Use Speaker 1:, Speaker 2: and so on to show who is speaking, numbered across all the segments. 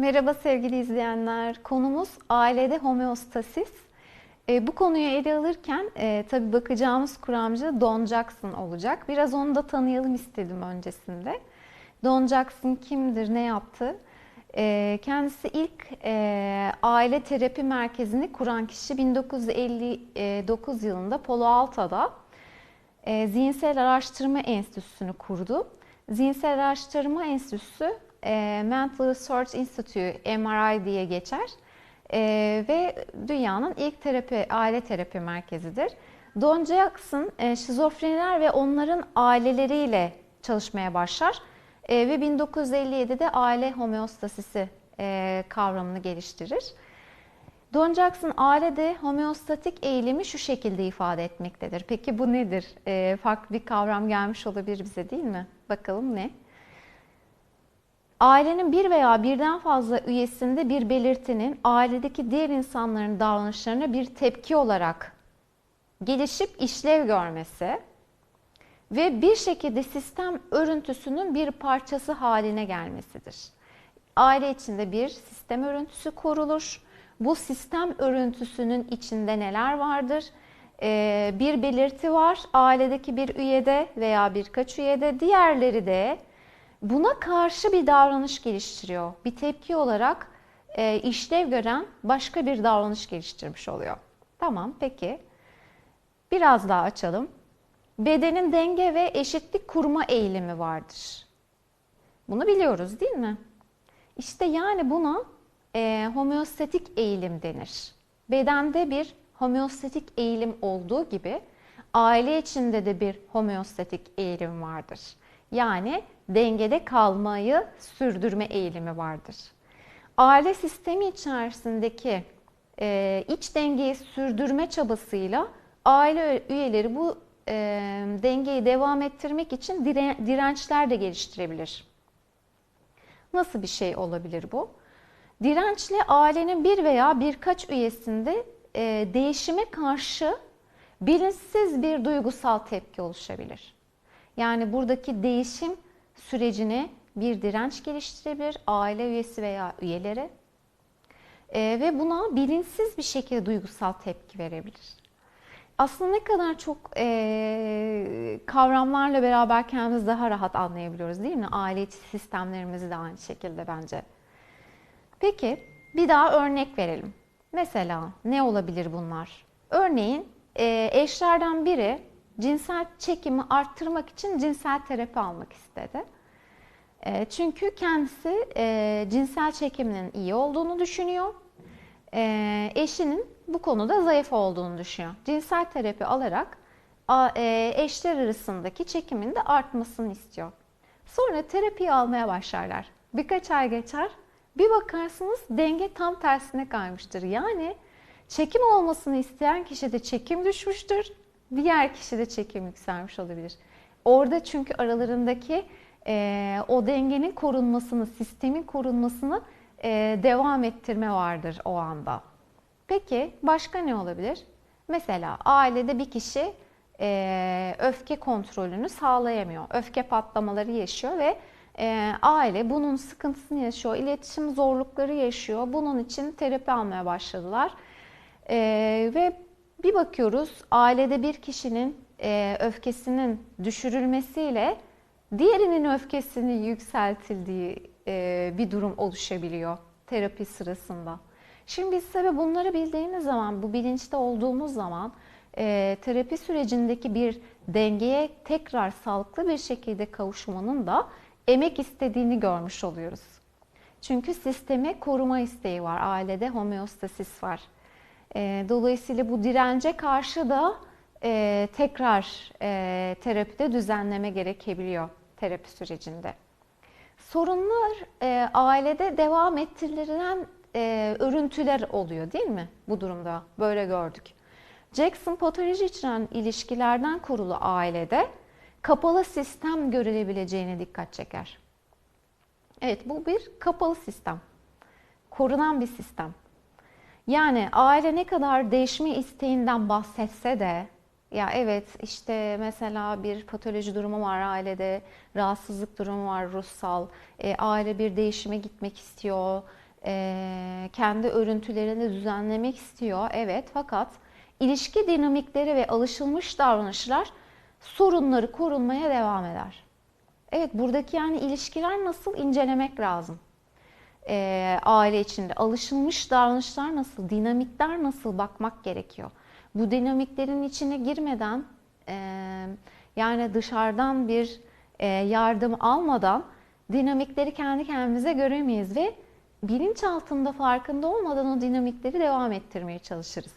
Speaker 1: Merhaba sevgili izleyenler. Konumuz ailede homeostasis. E, bu konuyu ele alırken e, tabii bakacağımız kuramcı Don Jackson olacak. Biraz onu da tanıyalım istedim öncesinde. Don Jackson kimdir, ne yaptı? E, kendisi ilk e, aile terapi merkezini kuran kişi 1959 yılında Palo Alto'da e, Zihinsel Araştırma Enstitüsü'nü kurdu. Zihinsel Araştırma Enstitüsü e, Mental Research Institute MRI diye geçer e, ve dünyanın ilk terapi aile terapi merkezidir. Don Jackson e, şizofreniler ve onların aileleriyle çalışmaya başlar e, ve 1957'de aile homeostasisi e, kavramını geliştirir. Don Jackson ailede homeostatik eğilimi şu şekilde ifade etmektedir. Peki bu nedir? E, farklı bir kavram gelmiş olabilir bize değil mi? Bakalım ne? Ailenin bir veya birden fazla üyesinde bir belirtinin ailedeki diğer insanların davranışlarına bir tepki olarak gelişip işlev görmesi ve bir şekilde sistem örüntüsünün bir parçası haline gelmesidir. Aile içinde bir sistem örüntüsü kurulur. Bu sistem örüntüsünün içinde neler vardır? Ee, bir belirti var ailedeki bir üyede veya birkaç üyede, diğerleri de buna karşı bir davranış geliştiriyor. Bir tepki olarak e, işlev gören başka bir davranış geliştirmiş oluyor. Tamam peki. Biraz daha açalım. Bedenin denge ve eşitlik kurma eğilimi vardır. Bunu biliyoruz değil mi? İşte yani buna e, homeostatik eğilim denir. Bedende bir homeostatik eğilim olduğu gibi aile içinde de bir homeostatik eğilim vardır. Yani dengede kalmayı sürdürme eğilimi vardır. Aile sistemi içerisindeki e, iç dengeyi sürdürme çabasıyla aile üyeleri bu e, dengeyi devam ettirmek için dire, dirençler de geliştirebilir. Nasıl bir şey olabilir bu? Dirençle ailenin bir veya birkaç üyesinde e, değişime karşı bilinçsiz bir duygusal tepki oluşabilir. Yani buradaki değişim sürecine bir direnç geliştirebilir aile üyesi veya üyeleri e, ve buna bilinçsiz bir şekilde duygusal tepki verebilir. Aslında ne kadar çok e, kavramlarla beraber kendimizi daha rahat anlayabiliyoruz değil mi? Aile içi sistemlerimizi de aynı şekilde bence. Peki bir daha örnek verelim. Mesela ne olabilir bunlar? Örneğin e, eşlerden biri cinsel çekimi arttırmak için cinsel terapi almak istedi. E, çünkü kendisi e, cinsel çekiminin iyi olduğunu düşünüyor. E, eşinin bu konuda zayıf olduğunu düşünüyor. Cinsel terapi alarak e, eşler arasındaki çekimin de artmasını istiyor. Sonra terapiyi almaya başlarlar. Birkaç ay geçer. Bir bakarsınız denge tam tersine kaymıştır. Yani çekim olmasını isteyen kişide çekim düşmüştür. Diğer kişide çekim yükselmiş olabilir. Orada çünkü aralarındaki e, o dengenin korunmasını, sistemin korunmasını e, devam ettirme vardır o anda. Peki başka ne olabilir? Mesela ailede bir kişi e, öfke kontrolünü sağlayamıyor. Öfke patlamaları yaşıyor ve e, aile bunun sıkıntısını yaşıyor. İletişim zorlukları yaşıyor. Bunun için terapi almaya başladılar. E, ve bir bakıyoruz ailede bir kişinin e, öfkesinin düşürülmesiyle diğerinin öfkesinin yükseltildiği e, bir durum oluşabiliyor terapi sırasında. Şimdi tabii bunları bildiğimiz zaman, bu bilinçte olduğumuz zaman e, terapi sürecindeki bir dengeye tekrar sağlıklı bir şekilde kavuşmanın da emek istediğini görmüş oluyoruz. Çünkü sisteme koruma isteği var, ailede homeostasis var. E, dolayısıyla bu dirence karşı da e, tekrar e, terapide düzenleme gerekebiliyor terapi sürecinde. Sorunlar e, ailede devam ettirilen e, örüntüler oluyor değil mi bu durumda? Böyle gördük. Jackson patoloji içeren ilişkilerden kurulu ailede kapalı sistem görülebileceğine dikkat çeker. Evet bu bir kapalı sistem. Korunan bir sistem. Yani aile ne kadar değişme isteğinden bahsetse de ya evet işte mesela bir patoloji durumu var ailede, rahatsızlık durumu var ruhsal, e, aile bir değişime gitmek istiyor, e, kendi örüntülerini düzenlemek istiyor. Evet fakat ilişki dinamikleri ve alışılmış davranışlar sorunları korunmaya devam eder. Evet buradaki yani ilişkiler nasıl incelemek lazım. E, aile içinde alışılmış davranışlar nasıl, dinamikler nasıl bakmak gerekiyor. Bu dinamiklerin içine girmeden e, yani dışarıdan bir e, yardım almadan dinamikleri kendi kendimize göremeyiz ve bilinç altında farkında olmadan o dinamikleri devam ettirmeye çalışırız.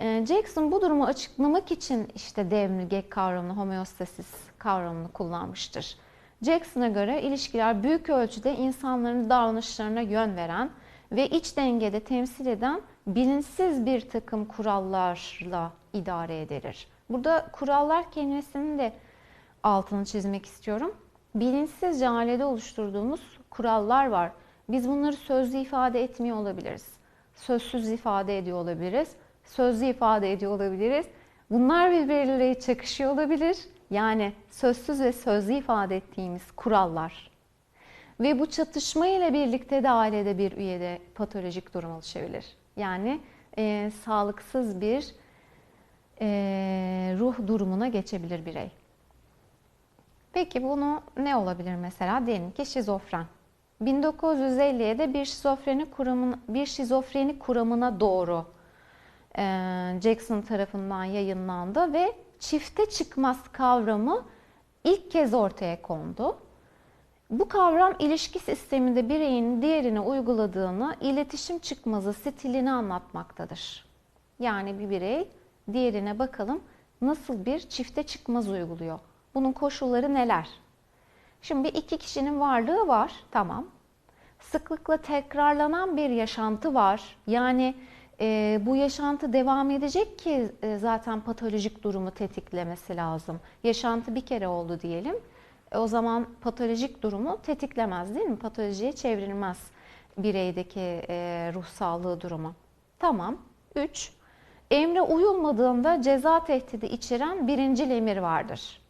Speaker 1: E, Jackson bu durumu açıklamak için işte devrimli kavramını, homeostasis kavramını kullanmıştır. Jackson'a göre ilişkiler büyük ölçüde insanların davranışlarına yön veren ve iç dengede temsil eden bilinçsiz bir takım kurallarla idare edilir. Burada kurallar kelimesinin de altını çizmek istiyorum. Bilinçsizce ailede oluşturduğumuz kurallar var. Biz bunları sözlü ifade etmiyor olabiliriz. Sözsüz ifade ediyor olabiliriz. Sözlü ifade ediyor olabiliriz. Bunlar birbirleriyle çakışıyor olabilir. Yani sözsüz ve sözlü ifade ettiğimiz kurallar. Ve bu çatışma ile birlikte de ailede bir üyede patolojik durum oluşabilir. Yani e, sağlıksız bir e, ruh durumuna geçebilir birey. Peki bunu ne olabilir mesela? Diyelim ki şizofren. 1950'de bir şizofreni kuramına, bir şizofreni kuramına doğru e, Jackson tarafından yayınlandı ve çifte çıkmaz kavramı ilk kez ortaya kondu. Bu kavram ilişki sisteminde bireyin diğerine uyguladığını iletişim çıkmazı stilini anlatmaktadır. Yani bir birey diğerine bakalım nasıl bir çifte çıkmaz uyguluyor. Bunun koşulları neler? Şimdi iki kişinin varlığı var, tamam. Sıklıkla tekrarlanan bir yaşantı var. Yani e, bu yaşantı devam edecek ki e, zaten patolojik durumu tetiklemesi lazım. Yaşantı bir kere oldu diyelim. E, o zaman patolojik durumu tetiklemez değil mi? Patolojiye çevrilmez bireydeki e, ruh sağlığı durumu. Tamam. 3. Emre uyulmadığında ceza tehdidi içeren birincil emir vardır.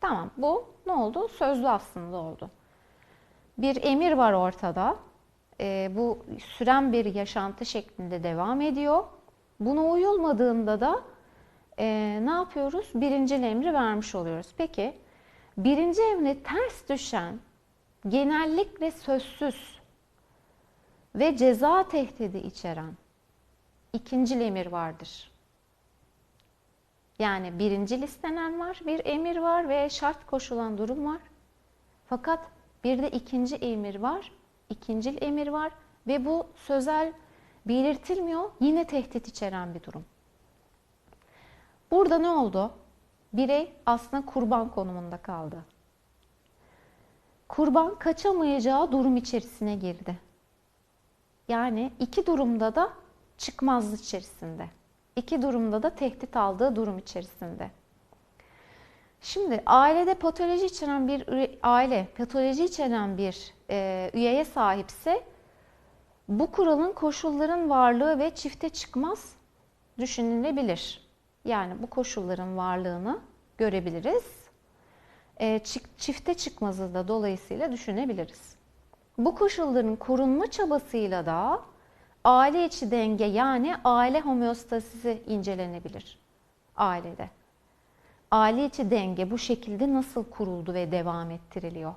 Speaker 1: Tamam bu ne oldu? Sözlü aslında oldu. Bir emir var ortada. E, bu süren bir yaşantı şeklinde devam ediyor. Buna uyulmadığında da e, ne yapıyoruz? Birinci emri vermiş oluyoruz. Peki birinci emri ters düşen genellikle sözsüz ve ceza tehdidi içeren ikinci emir vardır. Yani birinci istenen var, bir emir var ve şart koşulan durum var. Fakat bir de ikinci emir var, ikincil emir var ve bu sözel belirtilmiyor, yine tehdit içeren bir durum. Burada ne oldu? Birey aslında kurban konumunda kaldı. Kurban kaçamayacağı durum içerisine girdi. Yani iki durumda da çıkmazlık içerisinde. İki durumda da tehdit aldığı durum içerisinde. Şimdi ailede patoloji içeren bir aile, patoloji içeren bir e, üyeye sahipse bu kuralın koşulların varlığı ve çifte çıkmaz düşünülebilir. Yani bu koşulların varlığını görebiliriz. E, çifte çıkmazı da dolayısıyla düşünebiliriz. Bu koşulların korunma çabasıyla da aile içi denge yani aile homeostasisi incelenebilir ailede. Aile içi denge bu şekilde nasıl kuruldu ve devam ettiriliyor?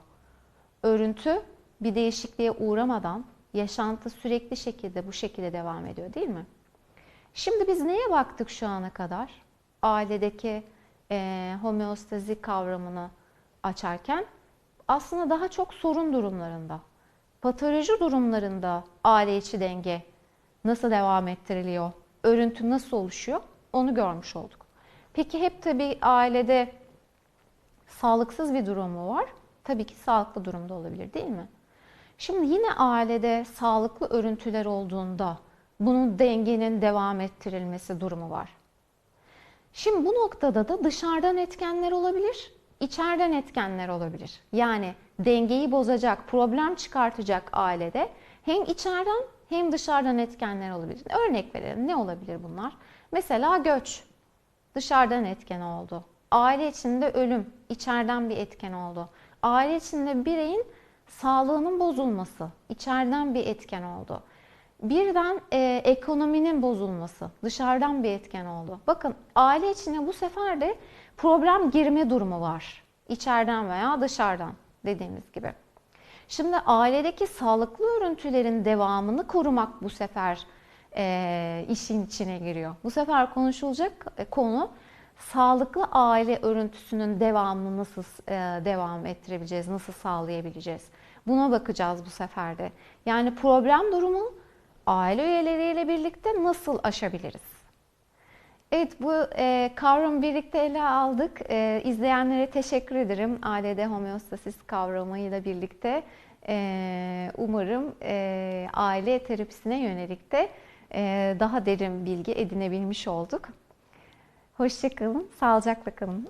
Speaker 1: Örüntü bir değişikliğe uğramadan yaşantı sürekli şekilde bu şekilde devam ediyor değil mi? Şimdi biz neye baktık şu ana kadar? Ailedeki e, homeostazi kavramını açarken aslında daha çok sorun durumlarında, patoloji durumlarında aile içi denge nasıl devam ettiriliyor, örüntü nasıl oluşuyor onu görmüş olduk. Peki hep tabii ailede sağlıksız bir durum mu var? Tabii ki sağlıklı durumda olabilir değil mi? Şimdi yine ailede sağlıklı örüntüler olduğunda bunun dengenin devam ettirilmesi durumu var. Şimdi bu noktada da dışarıdan etkenler olabilir, içeriden etkenler olabilir. Yani dengeyi bozacak, problem çıkartacak ailede hem içeriden hem dışarıdan etkenler olabilir. Örnek verelim. Ne olabilir bunlar? Mesela göç. Dışarıdan etken oldu. Aile içinde ölüm. içeriden bir etken oldu. Aile içinde bireyin sağlığının bozulması içeriden bir etken oldu. Birden e, ekonominin bozulması dışarıdan bir etken oldu. Bakın aile içine bu sefer de problem girme durumu var. İçeriden veya dışarıdan dediğimiz gibi. Şimdi ailedeki sağlıklı örüntülerin devamını korumak bu sefer e, işin içine giriyor. Bu sefer konuşulacak e, konu sağlıklı aile örüntüsünün devamını nasıl e, devam ettirebileceğiz, nasıl sağlayabileceğiz? Buna bakacağız bu sefer de. Yani problem durumu aile üyeleriyle birlikte nasıl aşabiliriz? Evet bu e, kavramı birlikte ele aldık. E, izleyenlere teşekkür ederim. Ailede homeostasis kavramıyla birlikte e, umarım e, aile terapisine yönelik de daha derin bilgi edinebilmiş olduk. Hoşçakalın, sağlıcakla kalın.